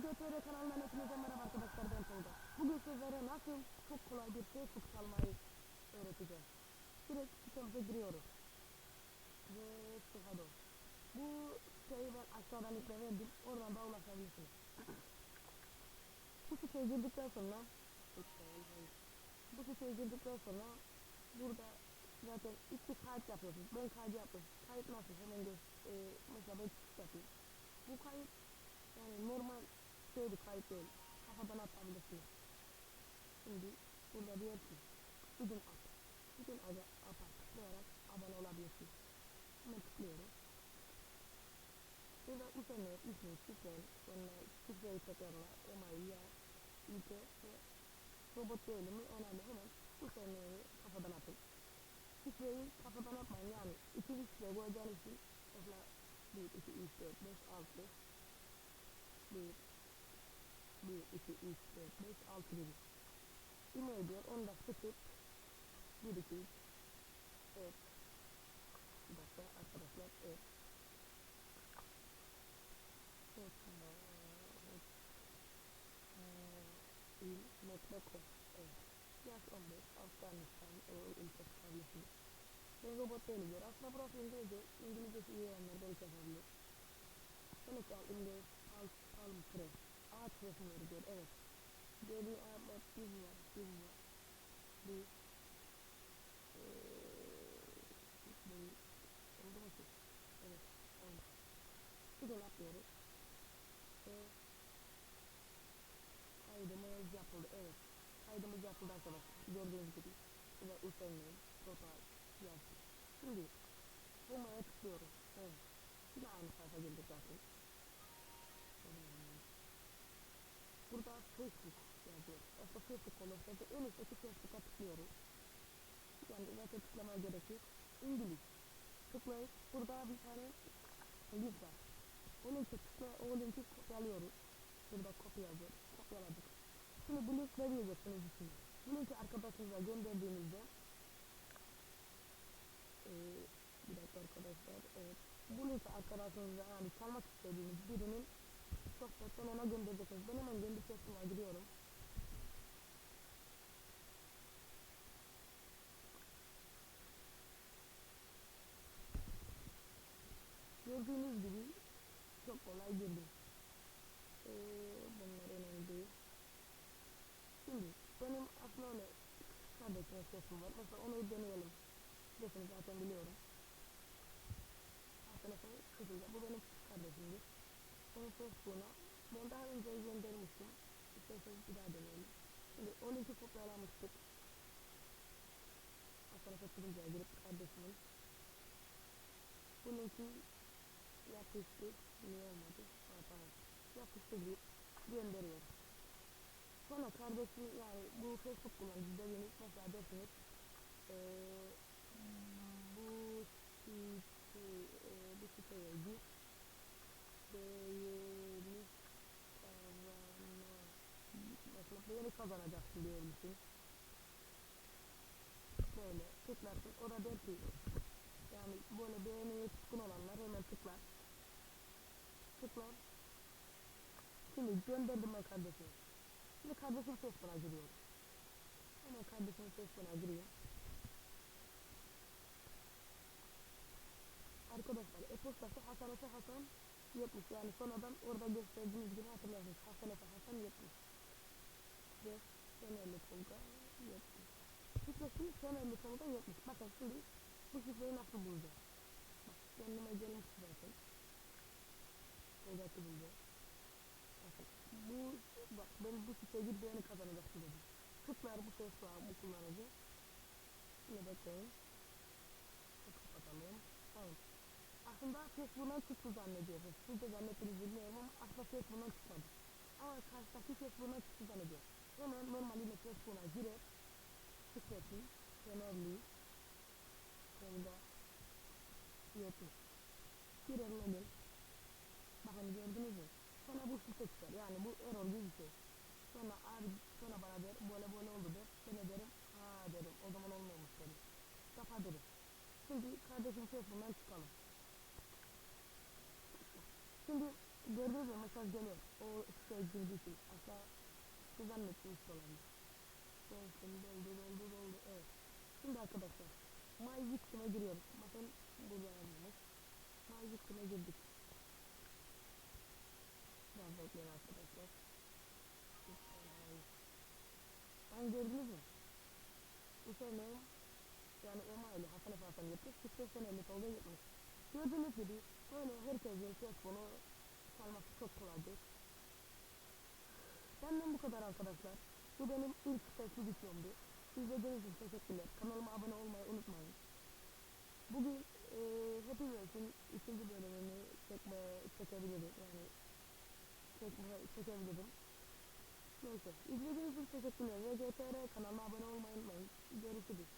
GTR kanalından hepinize merhaba arkadaşlar ben Tolga. Bugün sizlere nasıl çok kolay bir Facebook çalmayı öğreteceğim. Direkt sitemize giriyoruz. Ve Sihado. Bu şeyi ben aşağıdan linkle verdim. Oradan da ulaşabilirsiniz. Bu siteye girdikten sonra bu siteye girdikten sonra burada zaten ilk bir kayıt yapıyorsunuz. Ben kayıt yaptım. Kayıt nasıl? Hemen göz, e, mesela ben yapayım. Bu kayıt yani normal şey bir kayıt değil. Kafadan atabilirsiniz. Şimdi burada diyor ki at. Bugün ada ata tıklayarak abone olabilirsiniz. Hemen tıklıyorum. Burada üzerine ismi, şifren, sonra şifreyi tekrarla, ya, ülke ve robot mi önemli hemen üzerine kafadan atın. Şifreyi kafadan atmayın yani ikinci şifre koyacağınız için mesela 1, 2, 3, 4, 5, 6 1 1, 2, 3, 4, 5, 6 gibi. E-mail diyor. Onu da sıkıp 1, 2, 3, evet. Bir dakika arkadaşlar. Evet. Evet. Evet. İl.com Evet. Yaş 15. Afganistan. O ülke çıkabilirsiniz. Ben robot değilim diyor. Aslında burası İngilizce. İngilizcesi iyi olanlar belki yapabilir. Senegal İngiliz. Al, al, press. Ağaç resimleri diyor. Evet. Geri Ahmet biz var. Biz var. Bu eee bu oldu mu ki? Evet. Oldu. Bir de yapıyoruz. Ve kaydımız yapıldı. Evet. Kaydımız yapıldı arkadaşlar. Gördüğünüz gibi. Burada Hüseyin'in total yazdı. Şimdi bulmaya tıklıyoruz. Evet. Yine aynı sayfa girdik zaten. Burada Facebook yazıyor. Aslında Facebook olursa da en üstteki Facebook'a tıklıyoruz. Yani zaten tıklamaya gerek yok. İngiliz. Tıklayıp burada bir tane link var. O linki tıkla, o linki kopyalıyoruz. Burada kopya yazıyor. Kopyaladık. Şimdi bu link ne diyeceksiniz içine? Bu linki arkadaşınıza gönderdiğinizde ee, bir dakika arkadaşlar. Evet. Bu linki arkadaşınıza yani çalmak istediğiniz birinin sohbetten ona göndereceksiniz. Ben hemen kendi Facebook'a giriyorum. Gördüğünüz gibi çok kolay girdim. Ee, bunlar önemli değil. Şimdi benim aslında öyle kardeşime sesim var. Mesela onu deneyelim. Sesini zaten biliyorum. Aslında kızıyla. Bu benim kardeşimdir. Onun Facebook'una ben daha önce göndermiştim. İsterseniz bir daha deneyelim. Şimdi o linki kopyalamıştık. Aslında seçilince girip kardeşimin bu linki yapıştık. Niye olmadı? Ha tamam. Yapıştırdık. Gönderiyoruz. Sonra kardeşim yani bu Facebook kullanıcı dediğiniz mesela dersiniz eee bu site, e, bu siteye gir beğeni kazana mesela beğeni kazanacaksın diyor musun? Böyle tıklarsın. Orada der ki yani böyle beğeniye tutkun olanlar hemen tıklar. Tıklar. Şimdi gönderdim ben kardeşime. Şimdi kardeşim Facebook'a giriyor. Hemen kardeşim Facebook'a giriyor. Arkadaşlar e-postası Hasan Hasan 70 yani sonradan orada gösterdiğiniz gibi hatırlarsınız. Hasan Efe Hasan 70 ve Fenerli Tolga 70 şifresi Fenerli Tolga 70 bakın şimdi bu şifreyi nasıl bulacağız? Bak kendime gelmiş zaten Tolga'yı bulacağız. Bakın bu bak ben bu şifreyi beğeni kazanacaksın dedim tıklar bu Facebook'a bu kullanıcı. Şimdi bekleyin kapatalım aslında Facebook'dan çıktı zannediyorsunuz. Siz de zannettiniz bilmiyorum ama aslında Facebook'dan çıkmadı. Ama karşıdaki Facebook'dan çıktı zannediyor. Hemen normal yine Facebook'a girer. Şifresi, Fenerli, Tolga, Yetmiş. Girer login. Bakın gördünüz mü? Sonra bu şifre çıkar. Yani bu error şey. Sonra abi sonra bana der böyle böyle oldu der. Ben de derim haa derim o zaman olmuyormuş derim. Kapatırız. Şimdi kardeşim Facebook'dan çıkalım. Şimdi gördünüz mü mesaj geliyor. O şey girdiği için. Zannettim hiç olabilir. Dolsun doldu doldu doldu. Evet. Şimdi arkadaşlar. My Victim'e giriyoruz. Bakın burada yazılmış. My Victim'e girdik. Biraz bekleyin arkadaşlar. Ben gördünüz mü? Username yani emaili Hasan Efe Hasan 70 Discretion 50 Tolga 70 Gördüğünüz gibi böyle herkesin telefonu çalması çok kolaydır. Benden bu kadar arkadaşlar. Bu benim ilk Facebook videomdu. İzlediğiniz için teşekkürler. Kanalıma abone olmayı unutmayın. Bugün e, Happy Wheels'in ikinci bölümünü çekmeye çekebilirim. Yani çekmeye çekebilirim. Neyse. İzlediğiniz için teşekkürler. VGTR kanalına abone olmayı unutmayın. Görüşürüz.